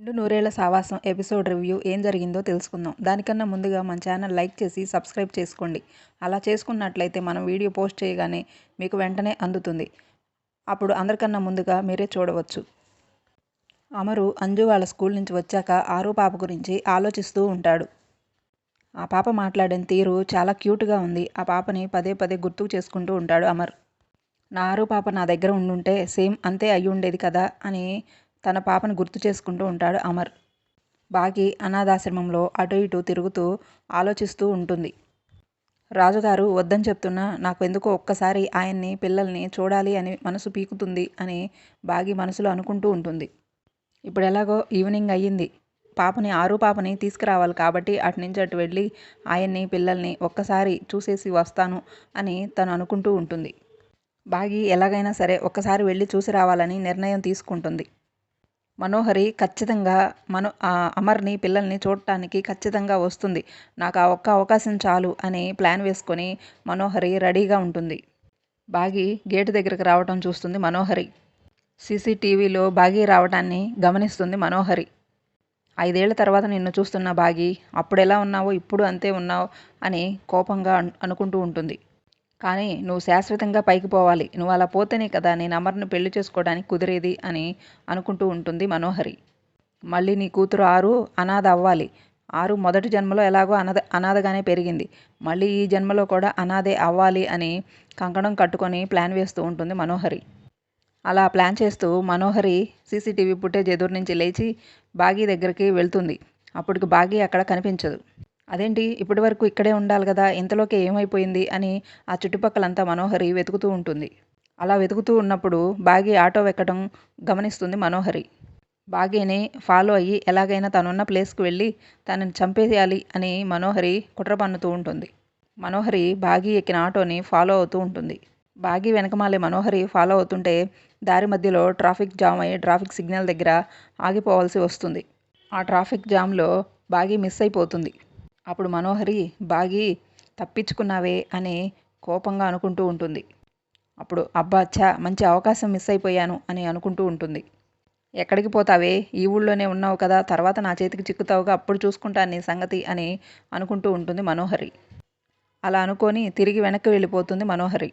రెండు నూరేళ్ళ సావాసం episode review ఏం జరిగిందో తెలుసుకుందాం. దానికన్నా ముందుగా మన ఛానల్ లైక్ చేసి సబ్స్క్రైబ్ చేసుకోండి. అలా చేసుకున్నట్లయితే మనం వీడియో పోస్ట్ చేయగానే మీకు వెంటనే అందుతుంది. అప్పుడు అందరికన్నా ముందుగా మీరే చూడవచ్చు. అమరు అంజు వాళ్ళ స్కూల్ నుంచి వచ్చాక ఆరు పాప గురించి ఆలోచిస్తూ ఉంటాడు. ఆ పాప మాట్లాడిన తీరు చాలా క్యూట్గా ఉంది. ఆ పాపని పదే పదే గుర్తుకు చేసుకుంటూ ఉంటాడు అమర్. నా ఆరు పాప నా దగ్గర ఉండుంటే సేమ్ అంతే అయ్యి ఉండేది కదా అని తన పాపను గుర్తు చేసుకుంటూ ఉంటాడు అమర్. బాగి అనాథాశ్రమంలో అటు ఇటు తిరుగుతూ ఆలోచిస్తూ ఉంటుంది. రాజుగారు వద్దని చెప్తున్నా నాకు ఎందుకో ఒక్కసారి ఆయన్ని పిల్లల్ని చూడాలి అని మనసు పీకుతుంది అని బాగి మనసులో అనుకుంటూ ఉంటుంది. ఇప్పుడు ఎలాగో ఈవినింగ్ అయ్యింది. పాపని ఆరు పాపని తీసుకురావాలి కాబట్టి అటు నుంచి అటు వెళ్ళి ఆయన్ని పిల్లల్ని ఒక్కసారి చూసేసి వస్తాను అని తను అనుకుంటూ ఉంటుంది. బాగి ఎలాగైనా సరే ఒక్కసారి వెళ్ళి చూసి రావాలని నిర్ణయం తీసుకుంటుంది. మనోహరి ఖచ్చితంగా మనో అమర్ని పిల్లల్ని చూడటానికి ఖచ్చితంగా వస్తుంది. నాకు ఆ ఒక్క అవకాశం చాలు అని ప్లాన్ వేసుకొని మనోహరి రెడీగా ఉంటుంది. బాగి గేటు దగ్గరకు రావటం చూస్తుంది మనోహరి. సీసీటీవీలో బాగి రావడాన్ని గమనిస్తుంది మనోహరి. ఐదేళ్ళ తర్వాత నిన్ను చూస్తున్న బాగి అప్పుడు ఎలా ఉన్నావో ఇప్పుడు అంతే ఉన్నావు అని కోపంగా అనుకుంటూ ఉంటుంది. కానీ నువ్వు శాశ్వతంగా పైకి పోవాలి. నువ్వు అలా పోతేనే కదా నేను అమర్ను పెళ్ళి చేసుకోవడానికి కుదిరేది అని అనుకుంటూ ఉంటుంది మనోహరి. మళ్ళీ నీ కూతురు ఆరు అనాథ అవ్వాలి. ఆరు మొదటి జన్మలో ఎలాగో అనాథ అనాథగానే పెరిగింది. మళ్ళీ ఈ జన్మలో కూడా అనాథే అవ్వాలి అని కంకణం కట్టుకొని ప్లాన్ వేస్తూ ఉంటుంది మనోహరి. అలా ప్లాన్ చేస్తూ మనోహరి సీసీటీవీ పుట్టేజ్ ఎదురు నుంచి లేచి బాగీ దగ్గరికి వెళ్తుంది. అప్పటికి బాగీ అక్కడ కనిపించదు. అదేంటి? ఇప్పటి వరకు ఇక్కడే ఉండాలి కదా ఇంతలోకి ఏమైపోయింది అని ఆ చుట్టుపక్కలంతా మనోహరి వెతుకుతూ ఉంటుంది. అలా వెతుకుతూ ఉన్నప్పుడు బాగి ఆటో ఎక్కడం గమనిస్తుంది మనోహరి. బాగీని ఫాలో అయ్యి ఎలాగైనా తనున్న ప్లేస్కి వెళ్ళి తనని చంపేయాలి అని మనోహరి కుట్ర పన్నుతూ ఉంటుంది. మనోహరి బాగి ఎక్కిన ఆటోని ఫాలో అవుతూ ఉంటుంది. బాగి వెనకమాలే మనోహరి ఫాలో అవుతుంటే దారి మధ్యలో ట్రాఫిక్ జామ్ అయ్యి ట్రాఫిక్ సిగ్నల్ దగ్గర ఆగిపోవాల్సి వస్తుంది. ఆ ట్రాఫిక్ జామ్లో బాగి మిస్ అయిపోతుంది. అప్పుడు మనోహరి బాగి తప్పించుకున్నావే అని కోపంగా అనుకుంటూ ఉంటుంది. అప్పుడు అబ్బా చా మంచి అవకాశం మిస్ అయిపోయాను అని అనుకుంటూ ఉంటుంది. ఎక్కడికి పోతావే? ఈ ఊళ్ళోనే ఉన్నావు కదా తర్వాత నా చేతికి చిక్కుతావుగా అప్పుడు చూసుకుంటాను నీ సంగతి అని అనుకుంటూ ఉంటుంది మనోహరి. అలా అనుకొని తిరిగి వెనక్కి వెళ్ళిపోతుంది మనోహరి.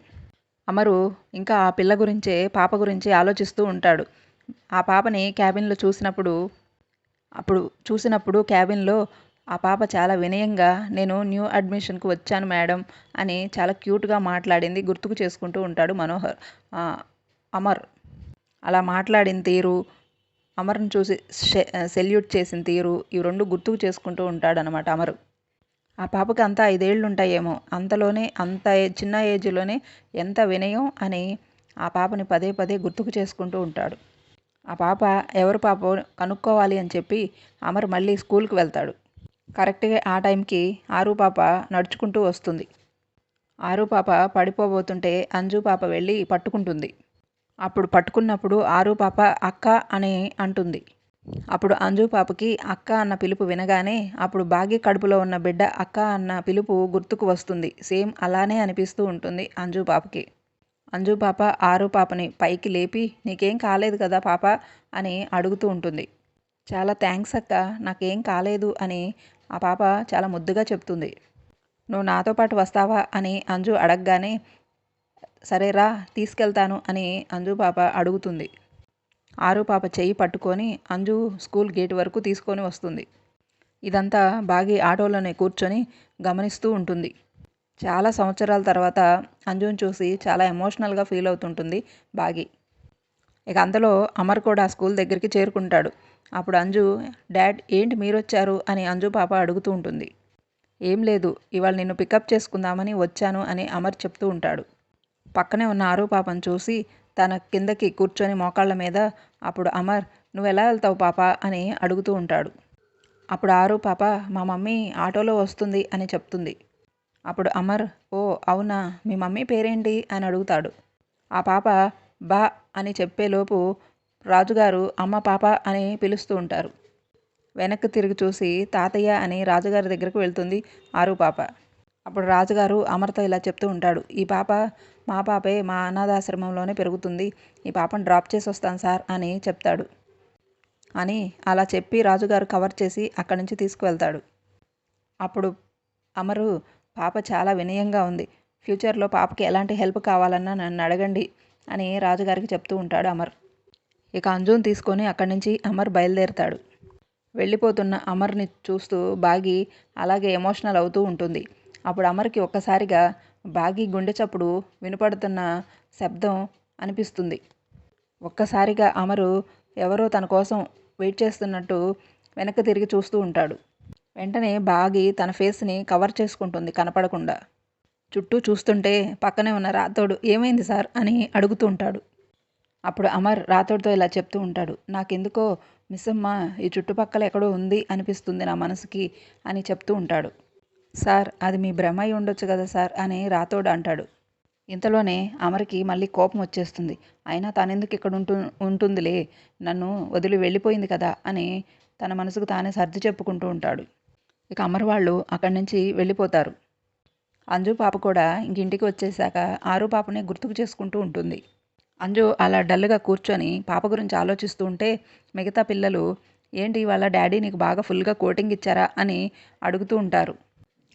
అమరు ఇంకా ఆ పిల్ల గురించే పాప గురించి ఆలోచిస్తూ ఉంటాడు. ఆ పాపని క్యాబిన్లో చూసినప్పుడు అప్పుడు చూసినప్పుడు క్యాబిన్లో ఆ పాప చాలా వినయంగా నేను న్యూ అడ్మిషన్కు వచ్చాను మేడం అని చాలా క్యూట్గా మాట్లాడింది గుర్తుకు చేసుకుంటూ ఉంటాడు మనోహర్. అమర్. అలా మాట్లాడిన తీరు అమర్ని చూసి సెల్యూట్ చేసిన తీరు ఇవి రెండు గుర్తుకు చేసుకుంటూ ఉంటాడనమాట అమరు. ఆ పాపకి అంతా ఐదేళ్ళు ఉంటాయేమో అంతలోనే అంత చిన్న ఏజ్లోనే ఎంత వినయం అని ఆ పాపని పదే పదే గుర్తుకు చేసుకుంటూ ఉంటాడు. ఆ పాప ఎవరు పాప కనుక్కోవాలి అని చెప్పి అమర్ మళ్ళీ స్కూల్కి వెళ్తాడు. కరెక్ట్గా ఆ టైంకి ఆరు పాప నడుచుకుంటూ వస్తుంది. ఆరు పాప పడిపోబోతుంటే అంజు పాప వెళ్ళి పట్టుకుంటుంది. అప్పుడు పట్టుకున్నప్పుడు ఆరు పాప అక్క అని అంటుంది. అప్పుడు అంజు పాపకి అక్క అన్న పిలుపు వినగానే అప్పుడు బాగి కడుపులో ఉన్న బిడ్డ అక్క అన్న పిలుపు గుర్తుకు వస్తుంది. సేమ్ అలానే అనిపిస్తూ ఉంటుంది అంజు పాపకి. అంజు పాప ఆరు పాపని పైకి లేపి నీకేం కాలేదు కదా పాప అని అడుగుతూ ఉంటుంది. చాలా థ్యాంక్స్ అక్క నాకేం కాలేదు అని ఆ పాప చాలా ముద్దుగా చెప్తుంది. నువ్వు నాతో పాటు వస్తావా అని అంజు అడగగానే సరేరా తీసుకెళ్తాను అని అంజు పాప అడుగుతుంది. ఆరు పాప చెయ్యి పట్టుకొని అంజు స్కూల్ గేట్ వరకు తీసుకొని వస్తుంది. ఇదంతా బాగి ఆటోలోనే కూర్చొని గమనిస్తూ ఉంటుంది. చాలా సంవత్సరాల తర్వాత అంజుని చూసి చాలా ఎమోషనల్గా ఫీల్ అవుతుంటుంది బాగి. ఇక అంతలో అమర్ కూడా స్కూల్ దగ్గరికి చేరుకుంటాడు. అప్పుడు అంజు డాడ్ ఏంటి మీరు వచ్చారు అని అంజు పాప అడుగుతూ ఉంటుంది. ఏం లేదు ఇవాళ నిన్ను పికప్ చేసుకుందామని వచ్చాను అని అమర్ చెప్తూ ఉంటాడు. పక్కనే ఉన్న ఆరు పాపను చూసి తన కిందకి కూర్చొని మోకాళ్ళ మీద అప్పుడు అమర్ నువ్వు ఎలా వెళ్తావు పాప? అని అడుగుతూ ఉంటాడు. అప్పుడు ఆరు పాప మా మమ్మీ ఆటోలో వస్తుంది అని చెప్తుంది. అప్పుడు అమర్ ఓ అవునా మీ మమ్మీ పేరేంటి? అని అడుగుతాడు. ఆ పాప బా అని చెప్పేలోపు రాజుగారు అమ్మ పాప అని పిలుస్తూ ఉంటారు. వెనక్కి తిరిగి చూసి తాతయ్య అని రాజుగారి దగ్గరకు వెళ్తుంది ఆరు పాప. అప్పుడు రాజుగారు అమర్తో ఇలా చెప్తూ ఉంటాడు ఈ పాప మా పాపే మా అనాథాశ్రమంలోనే పెరుగుతుంది. ఈ పాపను డ్రాప్ చేసి వస్తాను సార్ అని చెప్తాడు. అని అలా చెప్పి రాజుగారు కవర్ చేసి అక్కడి నుంచి తీసుకువెళ్తాడు. అప్పుడు అమరు పాప చాలా వినయంగా ఉంది. ఫ్యూచర్లో పాపకి ఎలాంటి హెల్ప్ కావాలన్నా నన్ను అడగండి. అని రాజుగారికి చెప్తూ ఉంటాడు అమర్. ఇక అంజున్ తీసుకొని అక్కడి నుంచి అమర్ బయలుదేరుతాడు. వెళ్ళిపోతున్న అమర్ని చూస్తూ బాగి అలాగే ఎమోషనల్ అవుతూ ఉంటుంది. అప్పుడు అమర్కి ఒక్కసారిగా బాగి గుండె చప్పుడు వినపడుతున్న శబ్దం అనిపిస్తుంది. ఒక్కసారిగా అమరు ఎవరో తన కోసం వెయిట్ చేస్తున్నట్టు వెనక్కి తిరిగి చూస్తూ ఉంటాడు. వెంటనే బాగి తన ఫేస్ని కవర్ చేసుకుంటుంది కనపడకుండా. చుట్టూ చూస్తుంటే పక్కనే ఉన్న రాతోడు ఏమైంది సార్? అని అడుగుతూ ఉంటాడు. అప్పుడు అమర్ రాతోడితో ఇలా చెప్తూ ఉంటాడు. నాకెందుకో మిస్సమ్మ ఈ చుట్టుపక్కల ఎక్కడో ఉంది అనిపిస్తుంది నా మనసుకి అని చెప్తూ ఉంటాడు. సార్ అది మీ భ్రమ అయి ఉండొచ్చు కదా సార్ అని రాతోడు అంటాడు. ఇంతలోనే అమర్కి మళ్ళీ కోపం వచ్చేస్తుంది. అయినా తానెందుకు ఇక్కడ ఉంటు ఉంటుందిలే? నన్ను వదిలి వెళ్ళిపోయింది కదా అని తన మనసుకు తానే సర్ది చెప్పుకుంటూ ఉంటాడు. ఇక అమర్ వాళ్ళు అక్కడి నుంచి వెళ్ళిపోతారు. అంజు పాప కూడా ఇంకింటికి వచ్చేసాక ఆరు పాపనే గుర్తుకు చేసుకుంటూ ఉంటుంది. అంజు అలా డల్గా కూర్చొని పాప గురించి ఆలోచిస్తూ ఉంటే మిగతా పిల్లలు ఏంటి వాళ్ళ డాడీ నీకు బాగా ఫుల్గా కోటింగ్ ఇచ్చారా? అని అడుగుతూ ఉంటారు.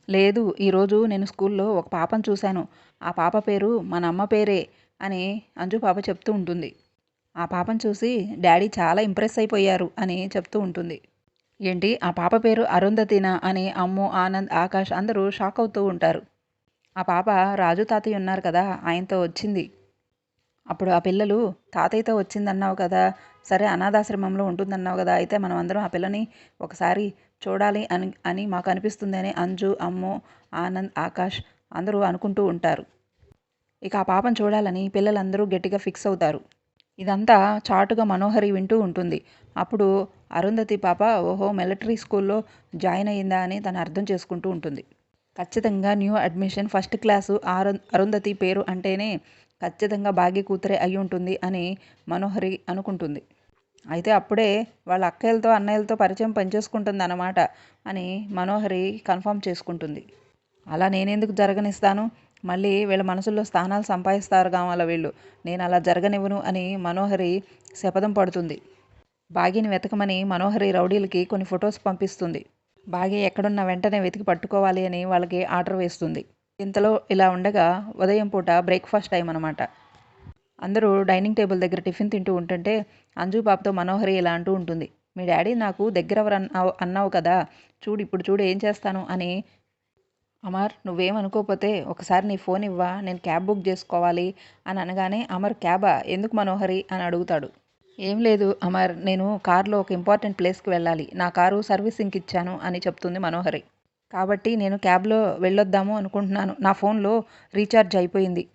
లేదు ఈరోజు నేను స్కూల్లో ఒక పాపను చూశాను. ఆ పాప పేరు మన అమ్మ పేరే అని అంజు పాప చెప్తూ ఉంటుంది. ఆ పాపను చూసి డాడీ చాలా ఇంప్రెస్ అయిపోయారు అని చెప్తూ ఉంటుంది. ఏంటి ఆ పాప పేరు అరుంధతినా? అని అమ్ము ఆనంద్ ఆకాష్ అందరూ షాక్ అవుతూ ఉంటారు. ఆ పాప రాజు తాతయ్య ఉన్నారు కదా ఆయనతో వచ్చింది. అప్పుడు ఆ పిల్లలు తాతయ్యతో వచ్చిందన్నావు కదా సరే అనాథాశ్రమంలో ఉంటుందన్నావు కదా అయితే మనం అందరం ఆ పిల్లని ఒకసారి చూడాలి అని అని మాకు అనిపిస్తుంది అని అంజు అమ్ము ఆనంద్ ఆకాష్ అందరూ అనుకుంటూ ఉంటారు. ఇక ఆ పాపను చూడాలని పిల్లలందరూ గట్టిగా ఫిక్స్ అవుతారు. ఇదంతా చాటుగా మనోహరి వింటూ ఉంటుంది. అప్పుడు అరుంధతి పాప ఓహో మిలిటరీ స్కూల్లో జాయిన్ అయిందా అని తను అర్థం చేసుకుంటూ ఉంటుంది. ఖచ్చితంగా న్యూ అడ్మిషన్ ఫస్ట్ క్లాసు ఆరు అరుంధతి పేరు అంటేనే ఖచ్చితంగా భాగ్య కూతురే అయి ఉంటుంది అని మనోహరి అనుకుంటుంది. అయితే అప్పుడే వాళ్ళ అక్కయ్యలతో అన్నయ్యలతో పరిచయం పనిచేసుకుంటుంది అన్నమాట అని మనోహరి కన్ఫర్మ్ చేసుకుంటుంది. అలా నేనెందుకు జరగనిస్తాను? మళ్ళీ వీళ్ళ మనసుల్లో స్థానాలు సంపాదిస్తారు కావాల వీళ్ళు? నేను అలా జరగనివ్వను అని మనోహరి శపథం పడుతుంది. బాగిని వెతకమని మనోహరి రౌడీలకి కొన్ని ఫొటోస్ పంపిస్తుంది. బాగే ఎక్కడున్న వెంటనే వెతికి పట్టుకోవాలి అని వాళ్ళకి ఆర్డర్ వేస్తుంది. ఇంతలో ఇలా ఉండగా ఉదయం పూట బ్రేక్ఫాస్ట్ టైం అనమాట అందరూ డైనింగ్ టేబుల్ దగ్గర టిఫిన్ తింటూ ఉంటుంటే అంజు పాపతో మనోహరి ఇలా అంటూ ఉంటుంది. మీ డాడీ నాకు దగ్గర ఎవరు అన్నావు అన్నావు కదా చూడు ఇప్పుడు చూడు ఏం చేస్తాను అని. అమర్ నువ్వేమనుకోపోతే ఒకసారి నీ ఫోన్ ఇవ్వా నేను క్యాబ్ బుక్ చేసుకోవాలి అని అనగానే అమర్ క్యాబా? ఎందుకు మనోహరి? అని అడుగుతాడు. ఏం లేదు అమర్ నేను కారులో ఒక ఇంపార్టెంట్ ప్లేస్కి వెళ్ళాలి. నా కారు సర్వీసింగ్కి ఇచ్చాను అని చెప్తుంది మనోహరి. కాబట్టి నేను క్యాబ్లో వెళ్ళొద్దాము అనుకుంటున్నాను. నా ఫోన్లో రీఛార్జ్ అయిపోయింది.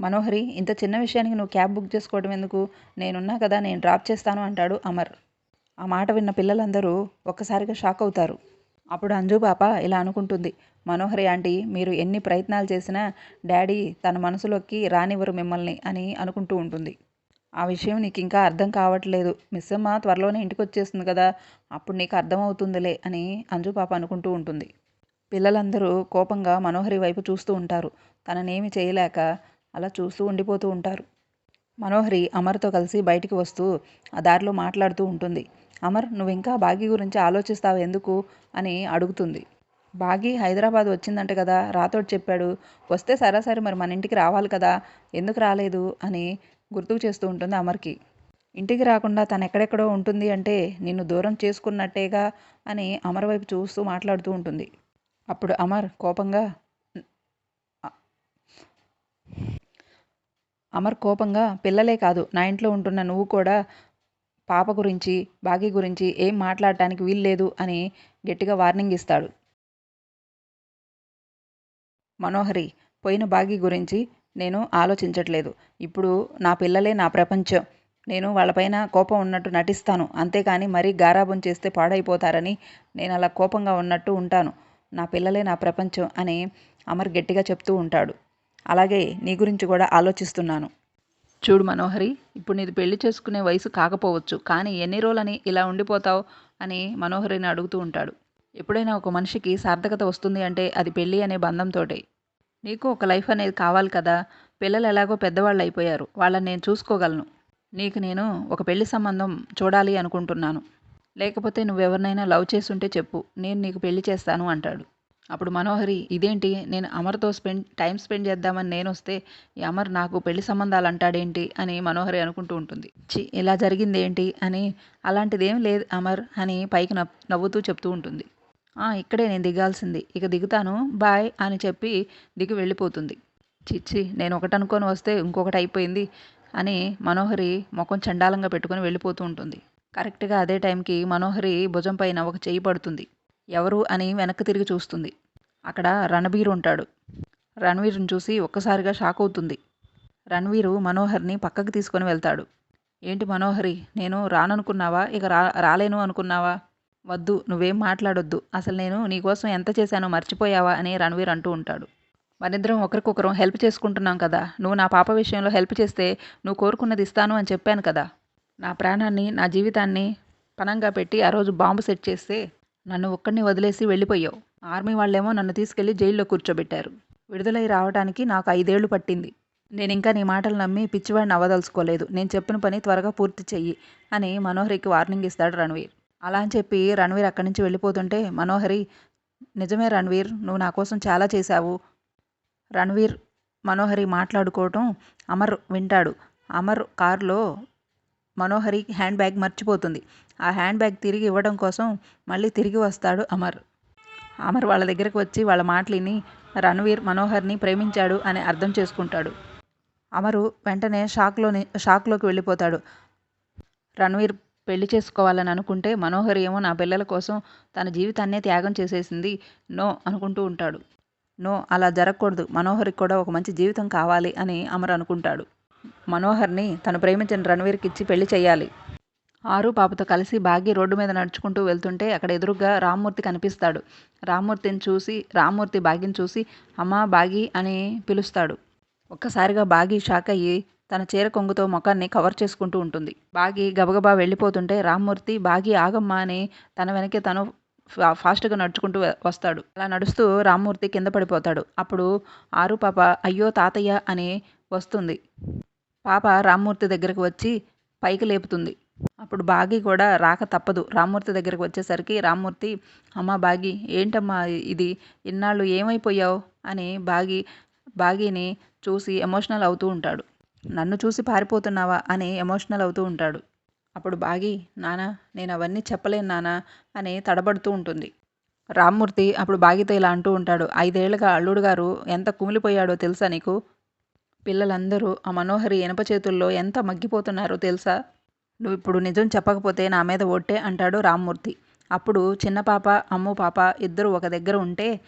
మనోహరి ఇంత చిన్న విషయానికి నువ్వు క్యాబ్ బుక్ చేసుకోవడం ఎందుకు? నేనున్నా కదా నేను డ్రాప్ చేస్తాను అంటాడు అమర్. ఆ మాట విన్న పిల్లలందరూ ఒక్కసారిగా షాక్ అవుతారు. అప్పుడు అంజు పాప ఇలా అనుకుంటుంది. మనోహరి ఆంటీ మీరు ఎన్ని ప్రయత్నాలు చేసినా డాడీ తన మనసులోకి రానివ్వరు మిమ్మల్ని అని అనుకుంటూ ఉంటుంది. ఆ విషయం నీకు ఇంకా అర్థం కావట్లేదు. మిస్ అమ్మ త్వరలోనే ఇంటికి వచ్చేస్తుంది కదా అప్పుడు నీకు అర్థమవుతుందిలే అని అంజు పాప అనుకుంటూ ఉంటుంది. పిల్లలందరూ కోపంగా మనోహరి వైపు చూస్తూ ఉంటారు. తననేమి చేయలేక అలా చూస్తూ ఉండిపోతూ ఉంటారు. మనోహరి అమర్తో కలిసి బయటికి వస్తూ ఆ దారిలో మాట్లాడుతూ ఉంటుంది. అమర్ నువ్వు ఇంకా బాగి గురించి ఆలోచిస్తావు ఎందుకు అని అడుగుతుంది. బాగి హైదరాబాద్ వచ్చిందంట కదా రాతోడు చెప్పాడు. వస్తే సరాసరి మరి మన ఇంటికి రావాలి కదా ఎందుకు రాలేదు అని గుర్తుకు చేస్తూ ఉంటుంది అమర్కి. ఇంటికి రాకుండా తను ఎక్కడెక్కడో ఉంటుంది అంటే నిన్ను దూరం చేసుకున్నట్టేగా అని అమర్ వైపు చూస్తూ మాట్లాడుతూ ఉంటుంది. అప్పుడు అమర్ కోపంగా అమర్ కోపంగా పిల్లలే కాదు నా ఇంట్లో ఉంటున్న నువ్వు కూడా పాప గురించి బాకీ గురించి ఏం మాట్లాడటానికి వీల్లేదు అని గట్టిగా వార్నింగ్ ఇస్తాడు. మనోహరి పోయిన బాగి గురించి నేను ఆలోచించట్లేదు. ఇప్పుడు నా పిల్లలే నా ప్రపంచం. నేను వాళ్ళపైన కోపం ఉన్నట్టు నటిస్తాను. అంతేకాని మరీ గారాబం చేస్తే పాడైపోతారని నేను అలా కోపంగా ఉన్నట్టు ఉంటాను. నా పిల్లలే నా ప్రపంచం అని అమర్ గట్టిగా చెప్తూ ఉంటాడు. అలాగే నీ గురించి కూడా ఆలోచిస్తున్నాను. చూడు మనోహరి ఇప్పుడు నీది పెళ్ళి చేసుకునే వయసు కాకపోవచ్చు. కానీ ఎన్ని రోజులని ఇలా ఉండిపోతావు అని మనోహరిని అడుగుతూ ఉంటాడు. ఎప్పుడైనా ఒక మనిషికి సార్థకత వస్తుంది అంటే అది పెళ్ళి అనే బంధంతోటే. నీకు ఒక లైఫ్ అనేది కావాలి కదా. పిల్లలు ఎలాగో పెద్దవాళ్ళు అయిపోయారు. వాళ్ళని నేను చూసుకోగలను. నీకు నేను ఒక పెళ్ళి సంబంధం చూడాలి అనుకుంటున్నాను. లేకపోతే నువ్వెవరినైనా లవ్ చేస్తుంటే చెప్పు. నేను నీకు పెళ్ళి చేస్తాను అంటాడు. అప్పుడు మనోహరి ఇదేంటి? నేను అమర్తో స్పెండ్ టైం స్పెండ్ చేద్దామని నేను వస్తే ఈ అమర్ నాకు పెళ్ళి సంబంధాలు అంటాడేంటి? అని మనోహరి అనుకుంటూ ఉంటుంది. చి ఇలా జరిగింది ఏంటి అని. అలాంటిదేం లేదు అమర్ అని పైకి నవ్- నవ్వుతూ చెప్తూ ఉంటుంది. ఇక్కడే నేను దిగాల్సింది. ఇక దిగుతాను. బాయ్ అని చెప్పి దిగి వెళ్ళిపోతుంది. చిచ్చి నేను ఒకటి అనుకొని వస్తే ఇంకొకటి అయిపోయింది అని మనోహరి ముఖం చండాలంగా పెట్టుకొని వెళ్ళిపోతూ ఉంటుంది. కరెక్ట్గా అదే టైంకి మనోహరి భుజం పైన ఒక చేయి పడుతుంది. ఎవరు అని వెనక్కి తిరిగి చూస్తుంది. అక్కడ రణబీర్ ఉంటాడు. రణవీర్ని చూసి ఒక్కసారిగా షాక్ అవుతుంది. రణవీరు మనోహర్ని పక్కకు తీసుకొని వెళ్తాడు. ఏంటి మనోహరి నేను రాననుకున్నావా? ఇక రా రాలేను అనుకున్నావా? వద్దు నువ్వేం మాట్లాడొద్దు. అసలు నేను నీకోసం ఎంత చేశానో మర్చిపోయావా అని రణవీర్ అంటూ ఉంటాడు. మనిద్దరం ఒకరికొకరం హెల్ప్ చేసుకుంటున్నాం కదా. నువ్వు నా పాప విషయంలో హెల్ప్ చేస్తే నువ్వు కోరుకున్నది ఇస్తాను అని చెప్పాను కదా. నా ప్రాణాన్ని నా జీవితాన్ని పణంగా పెట్టి ఆ రోజు బాంబు సెట్ చేస్తే నన్ను ఒక్కడిని వదిలేసి వెళ్ళిపోయావు. ఆర్మీ వాళ్ళేమో నన్ను తీసుకెళ్ళి జైల్లో కూర్చోబెట్టారు. విడుదలై రావడానికి నాకు ఐదేళ్ళు పట్టింది. నేను ఇంకా నీ మాటలు నమ్మి పిచ్చివాడిని అవ్వదలుచుకోలేదు నేను చెప్పిన పని త్వరగా పూర్తి చెయ్యి అని మనోహరికి వార్నింగ్ ఇస్తాడు రణవీర్. అలా అని చెప్పి రణవీర్ అక్కడి నుంచి వెళ్ళిపోతుంటే మనోహరి నిజమే రణవీర్ నువ్వు నా కోసం చాలా చేశావు. రణవీర్ మనోహరి మాట్లాడుకోవటం అమర్ వింటాడు. అమర్ కారులో మనోహరి హ్యాండ్ బ్యాగ్ మర్చిపోతుంది. ఆ హ్యాండ్ బ్యాగ్ తిరిగి ఇవ్వడం కోసం మళ్ళీ తిరిగి వస్తాడు అమర్. అమర్ వాళ్ళ దగ్గరకు వచ్చి వాళ్ళ మాటలిని రణవీర్ మనోహర్ని ప్రేమించాడు అని అర్థం చేసుకుంటాడు. అమరు వెంటనే షాక్లోని షాక్లోకి వెళ్ళిపోతాడు. రణవీర్ పెళ్ళి చేసుకోవాలని అనుకుంటే మనోహర్ ఏమో నా పిల్లల కోసం తన జీవితాన్నే త్యాగం చేసేసింది. నో అనుకుంటూ ఉంటాడు. నో అలా జరగకూడదు. మనోహర్కి కూడా ఒక మంచి జీవితం కావాలి అని అమర్ అనుకుంటాడు. మనోహర్ని తను ప్రేమించిన రణవీర్కి ఇచ్చి పెళ్ళి చేయాలి. ఆరు పాపతో కలిసి బాగి రోడ్డు మీద నడుచుకుంటూ వెళ్తుంటే అక్కడ ఎదురుగా రామ్మూర్తి కనిపిస్తాడు. రామ్మూర్తిని చూసి రామ్మూర్తి బాగిని చూసి అమ్మా బాగి అని పిలుస్తాడు. ఒక్కసారిగా బాగి షాక్ అయ్యి తన చీర కొంగుతో ముఖాన్ని కవర్ చేసుకుంటూ ఉంటుంది. బాగి గబగబా వెళ్ళిపోతుంటే రామ్మూర్తి బాగి ఆగమ్మా అని తన వెనకే తను ఫా- ఫాస్ట్గా నడుచుకుంటూ వస్తాడు. అలా నడుస్తూ రామ్మూర్తి కింద పడిపోతాడు. అప్పుడు ఆరు పాప అయ్యో తాతయ్య అని వస్తుంది. పాప రామ్మూర్తి దగ్గరకు వచ్చి పైకి లేపుతుంది. అప్పుడు బాగి కూడా రాక తప్పదు. రామ్మూర్తి దగ్గరకు వచ్చేసరికి రామ్మూర్తి అమ్మ బాగి ఏంటమ్మా ఇది? ఇన్నాళ్ళు ఏమైపోయావు? అని బాగి బాగిని చూసి ఎమోషనల్ అవుతూ ఉంటాడు. నన్ను చూసి పారిపోతున్నావా అని ఎమోషనల్ అవుతూ ఉంటాడు. అప్పుడు బాగి నానా నేను అవన్నీ చెప్పలేను నానా అని తడబడుతూ ఉంటుంది. రామ్మూర్తి అప్పుడు బాగితో ఇలా అంటూ ఉంటాడు ఐదేళ్ళుగా అల్లుడు గారు ఎంత కుమిలిపోయాడో తెలుసా నీకు? పిల్లలందరూ ఆ మనోహరి ఇనప చేతుల్లో ఎంత మగ్గిపోతున్నారో తెలుసా? నువ్వు ఇప్పుడు నిజం చెప్పకపోతే నా మీద ఒట్టే అంటాడు రామ్మూర్తి. అప్పుడు చిన్న పాప అమ్ము పాప ఇద్దరు ఒక దగ్గర ఉంటే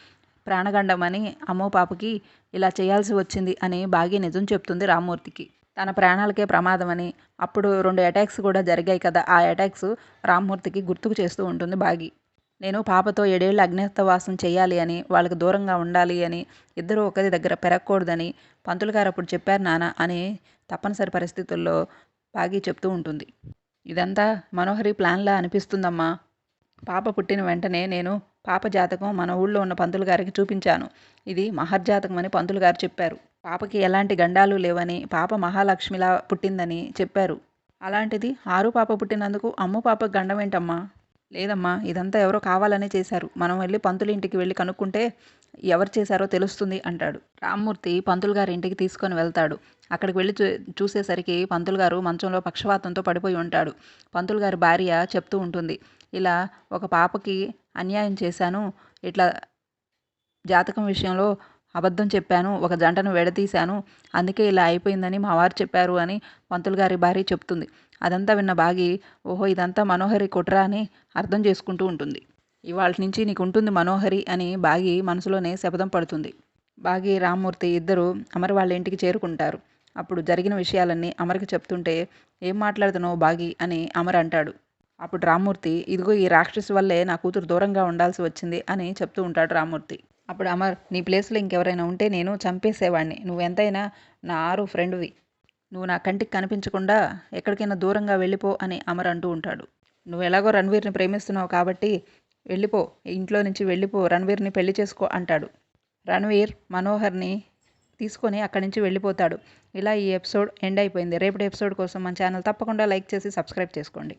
ప్రాణగండమని అమ్మో పాపకి ఇలా చేయాల్సి వచ్చింది అని బాగి నిజం చెప్తుంది రామ్మూర్తికి. తన ప్రాణాలకే ప్రమాదమని అప్పుడు రెండు అటాక్స్ కూడా జరిగాయి కదా ఆ అటాక్స్ రామ్మూర్తికి గుర్తుకు చేస్తూ ఉంటుంది బాగి. నేను పాపతో ఏడేళ్ళు అజ్ఞాతవాసం చేయాలి అని వాళ్ళకి దూరంగా ఉండాలి అని ఇద్దరు ఒకరి దగ్గర పెరగకూడదని పంతులు గారు అప్పుడు చెప్పారు నాన్న అని తప్పనిసరి పరిస్థితుల్లో బాగి చెప్తూ ఉంటుంది. ఇదంతా మనోహరి ప్లాన్లా అనిపిస్తుందమ్మా. పాప పుట్టిన వెంటనే నేను పాప జాతకం మన ఊళ్ళో ఉన్న పంతులు గారికి చూపించాను. ఇది మహర్జాతకం అని పంతులు గారు చెప్పారు. పాపకి ఎలాంటి గండాలు లేవని పాప మహాలక్ష్మిలా పుట్టిందని చెప్పారు. అలాంటిది ఆరు పాప పుట్టినందుకు అమ్ము పాప గండం ఏంటమ్మా? లేదమ్మా ఇదంతా ఎవరో కావాలనే చేశారు. మనం వెళ్ళి పంతులు ఇంటికి వెళ్ళి కనుక్కుంటే ఎవరు చేశారో తెలుస్తుంది అంటాడు. రామ్మూర్తి పంతులు గారి ఇంటికి తీసుకొని వెళ్తాడు. అక్కడికి వెళ్ళి చూ చూసేసరికి పంతులు గారు మంచంలో పక్షవాతంతో పడిపోయి ఉంటాడు. పంతులు గారి భార్య చెప్తూ ఉంటుంది. ఇలా ఒక పాపకి అన్యాయం చేశాను. ఇట్లా జాతకం విషయంలో అబద్ధం చెప్పాను. ఒక జంటను విడదీశాను. అందుకే ఇలా అయిపోయిందని మా వారు చెప్పారు అని పంతులు గారి భార్య చెప్తుంది. అదంతా విన్న బాగి ఓహో ఇదంతా మనోహరి కుట్రా అని అర్థం చేసుకుంటూ ఉంటుంది. ఇవాళ నుంచి నీకు ఉంటుంది మనోహరి అని బాగి మనసులోనే శపథం పడుతుంది. బాగి రామ్మూర్తి ఇద్దరు అమర్ వాళ్ళ ఇంటికి చేరుకుంటారు. అప్పుడు జరిగిన విషయాలన్నీ అమర్కి చెప్తుంటే ఏం మాట్లాడుతున్నావు బాగి? అని అమర్ అంటాడు. అప్పుడు రామ్మూర్తి ఇదిగో ఈ రాక్షసు వల్లే నా కూతురు దూరంగా ఉండాల్సి వచ్చింది అని చెప్తూ ఉంటాడు రామ్మూర్తి. అప్పుడు అమర్ నీ ప్లేస్లో ఇంకెవరైనా ఉంటే నేను చంపేసేవాడిని నువ్వు ఎంతైనా నా ఆరు ఫ్రెండ్వి. నువ్వు నా కంటికి కనిపించకుండా ఎక్కడికైనా దూరంగా వెళ్ళిపో అని అమర్ అంటూ ఉంటాడు. నువ్వు ఎలాగో రణవీర్ని ప్రేమిస్తున్నావు కాబట్టి వెళ్ళిపో ఇంట్లో నుంచి వెళ్ళిపో రణవీర్ని పెళ్ళి చేసుకో అంటాడు. రణవీర్ మనోహర్ని తీసుకొని అక్కడి నుంచి వెళ్ళిపోతాడు. ఇలా ఈ ఎపిసోడ్ ఎండ్ అయిపోయింది. రేపటి ఎపిసోడ్ కోసం మన ఛానల్ తప్పకుండా లైక్ చేసి సబ్స్క్రైబ్ చేసుకోండి.